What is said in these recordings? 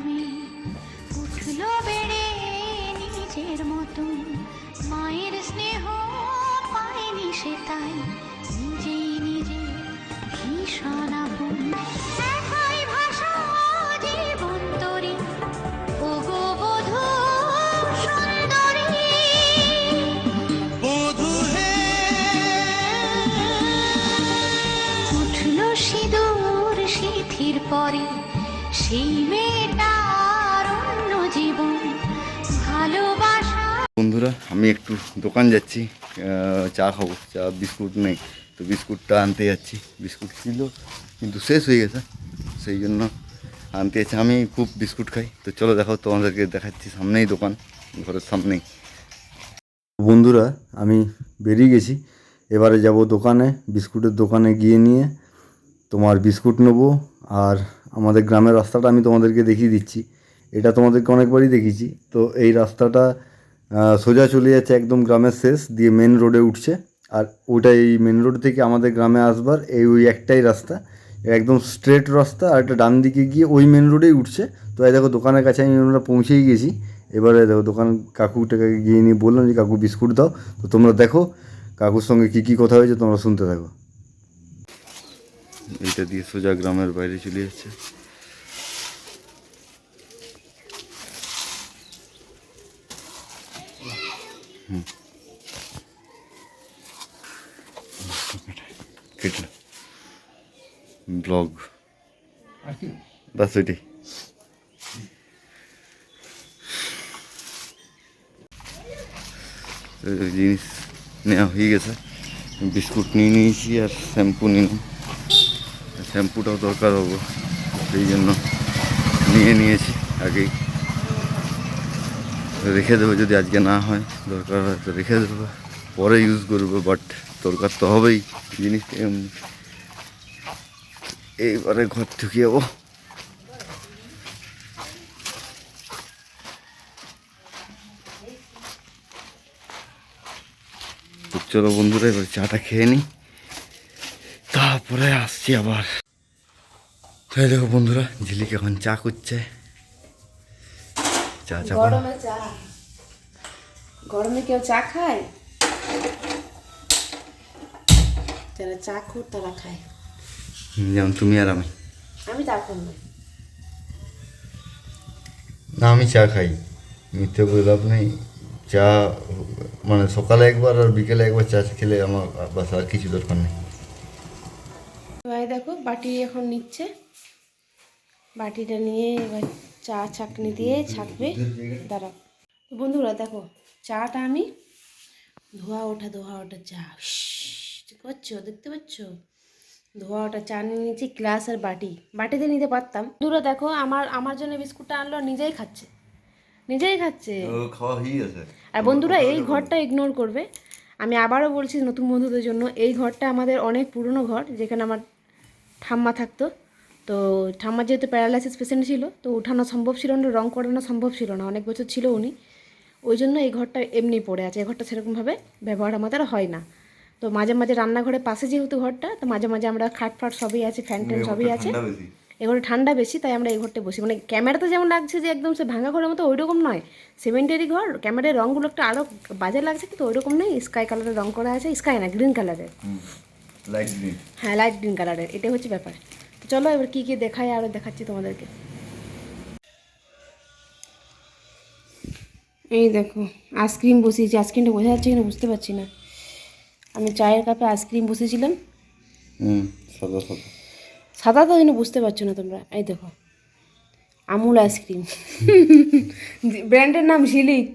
নামে উঠল বেড়ে নিজের মতন মায়ের স্নেহ পায়নি সে তাই নিজেই নিজে ভীষণ আপন আমি একটু দোকান যাচ্ছি চা খাব, চা, বিস্কুট নেই। তো বিস্কুটটা আনতে যাচ্ছি। বিস্কুট ছিল, কিন্তু শেষ হয়ে গেছে। সেই জন্য আনতে যাচ্ছি। আমি খুব বিস্কুট খাই। তো চলো দেখো, তোমাদেরকে দেখাচ্ছি সামনেই দোকান, ঘরের সামনেই। বন্ধুরা, আমি বেরিয়ে গেছি। এবারে যাব দোকানে, বিস্কুটের দোকানে গিয়ে নিয়ে তোমার বিস্কুট নেব। আর আমাদের গ্রামের রাস্তাটা আমি তোমাদেরকে দেখিয়ে দিচ্ছি। এটা তোমাদেরকে অনেকবারই দেখিয়েছি। তো এই রাস্তাটা সোজা চলে যাচ্ছে একদম গ্রামের শেষ, দিয়ে মেন রোডে উঠছে। আর ওটা এই মেন রোড থেকে আমাদের গ্রামে আসবার এই ওই একটাই রাস্তা। একদম স্ট্রেট রাস্তা, আর একটা ডান দিকে গিয়ে ওই মেন রোডেই উঠছে। তো এই দেখো দোকানের কাছে আমি আমরা পৌঁছেই গেছি। এবারে দেখো দোকান কাকুটাকে গিয়ে নিয়ে বললাম যে, কাকু, বিস্কুট দাও। তো তোমরা দেখো কাকুর সঙ্গে কী কী কথা হয়েছে, তোমরা শুনতে থাকো। এটা দিয়ে সোজা গ্রামের বাইরে চলে যাচ্ছে। কেটে ব্লগ। বাস ওইটাই। জিনিস নেওয়া হয়ে গেছে। বিস্কুট নিয়ে নিয়েছি আর শ্যাম্পু নিলাম। শ্যাম্পুটাও দরকার হব, সেই জন্য নিয়ে নিয়েছি আগেই। রেখে দেবো যদি আজকে না হয়, দরকার হয় রেখে দেবো। পরে ইউজ করব বাট দরকার তো হবেই জিনিসটা এমনি এইবারে ঘর ঢুকে যাব চলো বন্ধুরা, এবার চাটা খেয়ে নিই। তারপরে আসছি আবার। দেখো বন্ধুরা, ঝিলিক এখন চা করছে। চা চা গরমে কেউ চা খায়? যারা চা খুব তারা খায়। যেমন তুমি আর আমি। আমি চা খাই না। না আমি চা খাই। মিথ্যে বলে লাভ নেই। চা মানে সকালে একবার আর বিকেলে একবার চা খেলে আমার বাস আর কিছু দরকার নেই। ভাই দেখো বাটি এখন নিচ্ছে। বাটিটা নিয়ে এবার চা ছাকনি দিয়ে ছাকবে। দাঁড়াও। বন্ধুরা দেখো চাটা আমি ধোয়া ওঠা ধোয়া ওঠা চা। পাচ্ছ দেখতে পাচ্ছ? ধোয়া ওঠা চা নিয়ে নিয়েছি গ্লাস আর বাটি। বাটিতে নিতে পারতাম। বন্ধুরা দেখো আমার আমার জন্য বিস্কুটটা আনলো নিজেই খাচ্ছে। নিজেই খাচ্ছে। আর বন্ধুরা এই ঘরটা ইগনোর করবে। আমি আবারও বলছি নতুন বন্ধুদের জন্য এই ঘরটা আমাদের অনেক পুরনো ঘর যেখানে আমার ঠাম্মা থাকতো। তো ঠাম্মা যেহেতু প্যারালাইসিস পেশেন্ট ছিল তো উঠানো সম্ভব ছিল না রং করানো সম্ভব ছিল না। অনেক বছর ছিল উনি। ওই জন্য এই ঘরটা এমনি পড়ে আছে এই ঘরটা সেরকমভাবে ব্যবহার আমাদের হয় না। তো মাঝে মাঝে রান্নাঘরের পাশে যেহেতু ঘরটা তো মাঝে মাঝে আমরা খাট ফাট সবই আছে ফ্যান ট্যান সবই আছে। এই ঘরে ঠান্ডা বেশি তাই আমরা এই ঘরটা বসি। মানে ক্যামেরাতে যেমন লাগছে যে একদম সে ভাঙা ঘরের মতো ওই রকম নয়। সিমেন্টেরই ঘর ক্যামেরার রঙগুলো একটা আরও বাজে লাগছে কিন্তু ওই রকম নেই স্কাই কালারের রং করা আছে স্কাই না গ্রিন কালারের। হ্যাঁ লাইট গ্রিন কালারের এটাই হচ্ছে ব্যাপার। তো চলো এবার কী কী দেখায় আরও দেখাচ্ছি তোমাদেরকে। এই দেখো আইসক্রিম বসিয়েছি। আইসক্রিমটা বোঝা যাচ্ছে কিনা বুঝতে পারছি না। আমি চায়ের কাপে আইসক্রিম বসেছিলাম হুম সাদা সাদা। সাদা তো যেন বুঝতে পারছ না তোমরা। এই দেখো আমুল আইসক্রিম ব্র্যান্ডের নাম ঝিলিক।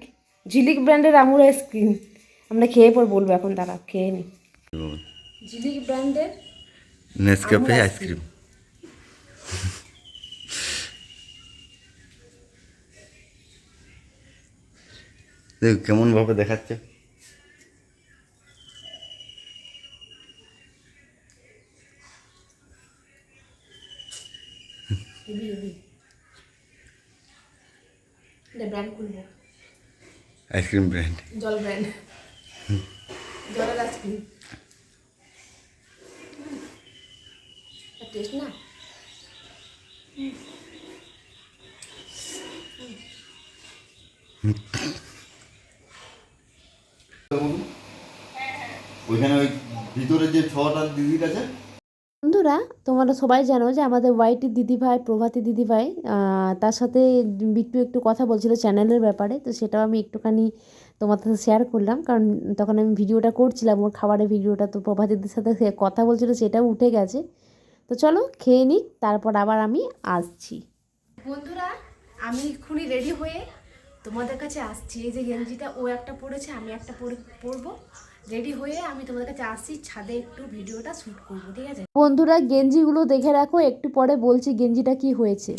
ঝিলিক ব্র্যান্ডের আমুল আইসক্রিম আমরা খেয়ে পর বলব এখন তারা খেয়ে নি। ঝিলিক ব্র্যান্ডের নেসক্যাফে আইসক্রিম দেখ কেমন ভাবে দেখাচ্ছে। আইসক্রিম ব্র্যান্ড জল ব্র্যান্ড জলের আইসক্রিম টেস্ট না? ওইখানে ওই ভিতরে যে ছটা দিদির কাছে বন্ধুরা তোমরা সবাই জানো যে আমাদের ওয়াইটির দিদিভাই প্রভাতী দিদিভাই তার সাথে বিট্টু একটু কথা বলছিল চ্যানেলের ব্যাপারে তো সেটাও আমি একটুখানি তোমার সাথে শেয়ার করলাম। কারণ তখন আমি ভিডিওটা করছিলাম ওর খাবারের ভিডিওটা তো প্রভাতীদের সাথে কথা বলছিল সেটাও উঠে গেছে। তো চলো খেয়ে নিক তারপর আবার আমি আসছি। বন্ধুরা আমি এক্ষুনি রেডি হয়ে তোমাদের কাছে আসছি। এই যে গেঞ্জিটা ও একটা পরেছে আমি একটা পরে পরবো। রেডি হয়ে আমি তোমাদের কাছে আসছি ছাদে একটু ভিডিওটা শ্যুট করব ঠিক আছে? বন্ধুরা গেঞ্জিগুলো দেখে রাখো একটু পরে বলছি গেঞ্জিটা কি হয়েছে।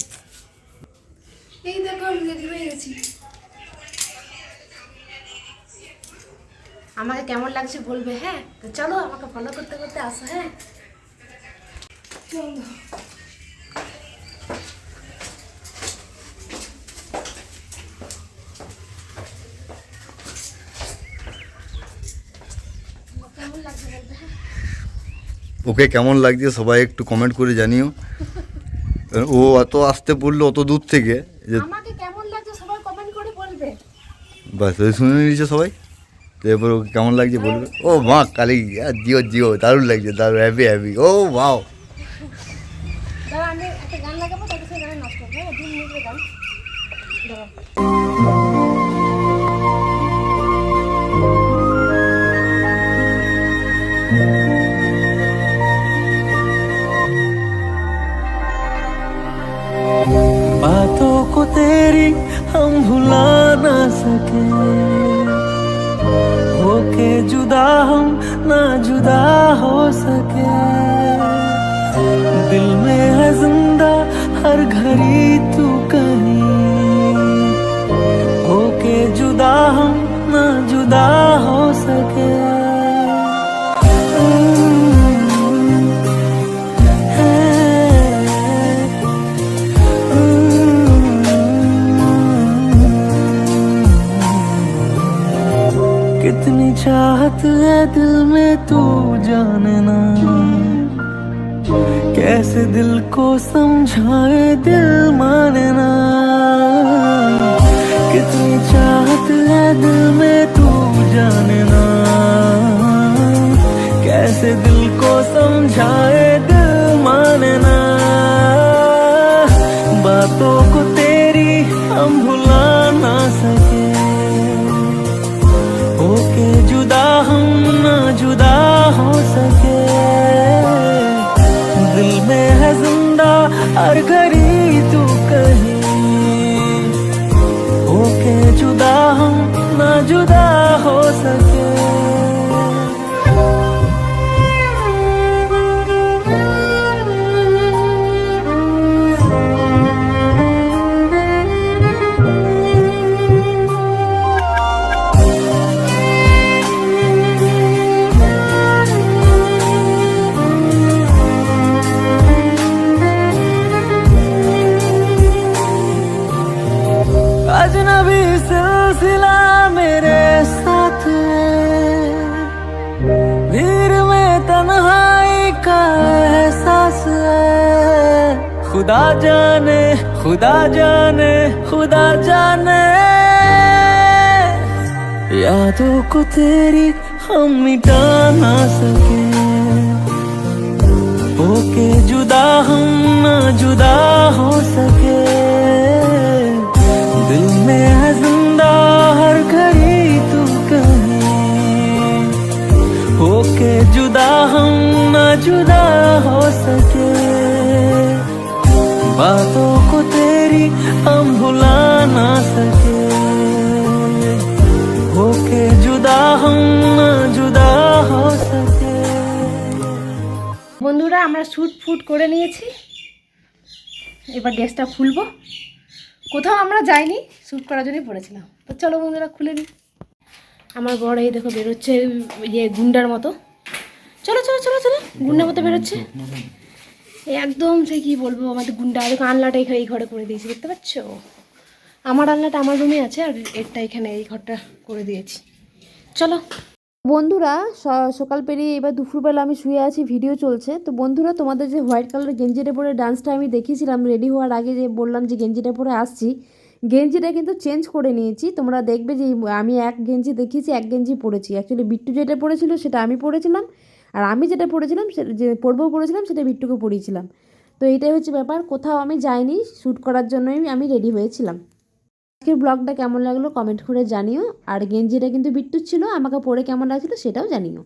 এই দেখো আমি রেডি হয়ে গেছি আমাকে কেমন লাগছে বলবে হ্যাঁ? তো চলো আমাকে ফলো করতে করতে আসো হ্যাঁ? চলো কেমন লাগছে বলবে হ্যাঁ ওকে কেমন লাগছে সবাই একটু কমেন্ট করে জানিও। ও অত আসতে পড়ল অত দূর থেকে যে আমাকে কেমন লাগছে সবাই কমেন্ট করে বলবে। বাস ওই শুনে নিয়েছে সবাই? তো এরপর ওকে কেমন লাগছে বলবে? ও মা কালী জিও জিও দারুণ লাগছে দারুণ হ্যাপি হ্যাপি ও বাও আমি একটা গান লাগাবো তারপর সেই গানে নাচ করব হ্যাঁ দু গান। जुदा हम ना जुदा हो सके। दिल में है ज़िंदा हर घड़ी। जानना। कैसे दिल को समझाए दिल मानना। कितनी चाहत है दिल में तू जानना। कैसे दिल को समझाए दिल मानना। बातों को तेरी हम भुला ना सके। खुदा जाने खुदा जाने खुदा जाने। यादों को तेरी हम मिटा ना सके। होके जुदा हम ना जुदा हो सके। दिल में है ज़िंदा हर घड़ी तू कहीं। होके जुदा हम ना जुदा बातों को तेरी हम भुला ना सके होके जुदा हम ना जुदा हो सके বন্ধুরা আমরা শ্যুট ফুট করে নিয়েছি এবার গ্যাসটা খুলবো কোথাও আমরা যাইনি শ্যুট করার জন্যই পড়েছিলাম তো চলো বন্ধুরা খুলে নিই আমার বড় এই দেখো বেরোচ্ছে ইয়ে গুন্ডার মতো চলো চলো চলো চলো গুন্ডার মতো বেরোচ্ছে এই একদম সে কি বলব, আমাদের গুন্ডা, দেখো আনলাটা এখানে এই ঘরে করে দিয়েছি, দেখতে পাচ্ছ? আমার আনলাটা আমার রুমে আছে আর এরটা এখানে এই ঘরটা করে দিয়েছি। চলো। বন্ধুরা সকাল পেরিয়ে এবার দুপুরবেলা আমি শুয়ে আছি, ভিডিও চলছে। তো বন্ধুরা, তোমাদের যে হোয়াইট কালার গেঞ্জিটা পরে ডান্সটা আমি দেখিয়েছিলাম, রেডি হওয়ার আগে যে বললাম যে গেঞ্জিটা পরে আসছি, গেঞ্জিটা কিন্তু চেঞ্জ করে নিয়েছি। তোমরা দেখবে যে আমি এক গেঞ্জি দেখিয়েছি, এক গেঞ্জি পরেছি। অ্যাকচুয়ালি বিট্টু যেটা পরেছিল, সেটা আমি পরেছিলাম। আর আমি যেটা পড়েছিলাম যে পড়ব পড়েছিলাম সেটা বিট্টুকে পড়িয়েছিলাম। তো এটাই হচ্ছে ব্যাপার, কোথাও আমি যাইনি, শ্যুট করার জন্যই আমি রেডি হয়েছিলাম। আজকের ব্লগটা কেমন লাগল কমেন্ট করে জানিও, আর গেঞ্জিটা কিন্তু বিট্টু ছিল, আমাকে পরে কেমন লাগছিল সেটাও জানিও।